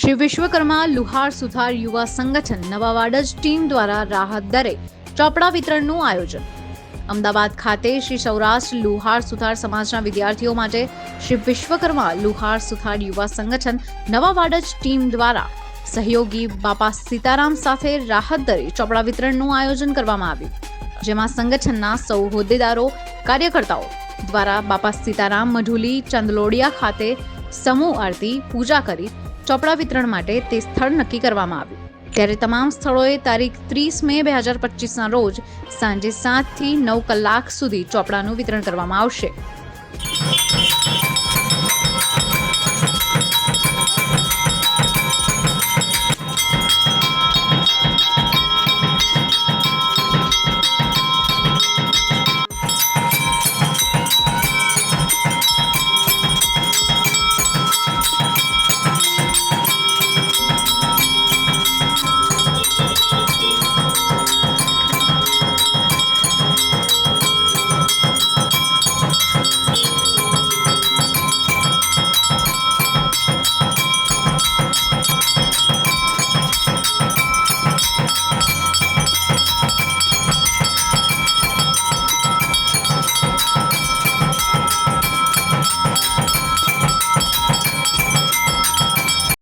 શ્રી વિશ્વકર્મા લુહાર સુથાર યુવા સંગઠન નવા વાડજ ટીમ દ્વારા રાહત દરે ચોપડા વિતરણનું આયોજન. અમદાવાદ ખાતે શ્રી સૌરાષ્ટ્ર લુહાર સુથાર સમાજના વિદ્યાર્થીઓ માટે શ્રી વિશ્વકર્મા લુહાર સુથાર યુવા સંગઠન નવા વાડજ ટીમ દ્વારા સહયોગી બાપા સીતારામ સાથે રાહત દરે ચોપડા વિતરણનું આયોજન કરવામાં આવ્યું. જેમાં સંગઠનના સૌ હોદ્દેદારો, કાર્યકર્તાઓ દ્વારા બાપા સીતારામ મઢુલી, ચંદલોડિયા ખાતે સમૂહ આરતી, પૂજા કરી ચોપડા વિતરણ માટે તે સ્થળ નક્કી કરવામાં આવ્યું. ત્યારે તમામ સ્થળોએ તારીખ ત્રીસ મે બે હજાર પચીસના રોજ સાંજે સાતથી નવ કલાક સુધી ચોપડાનું વિતરણ કરવામાં આવશે.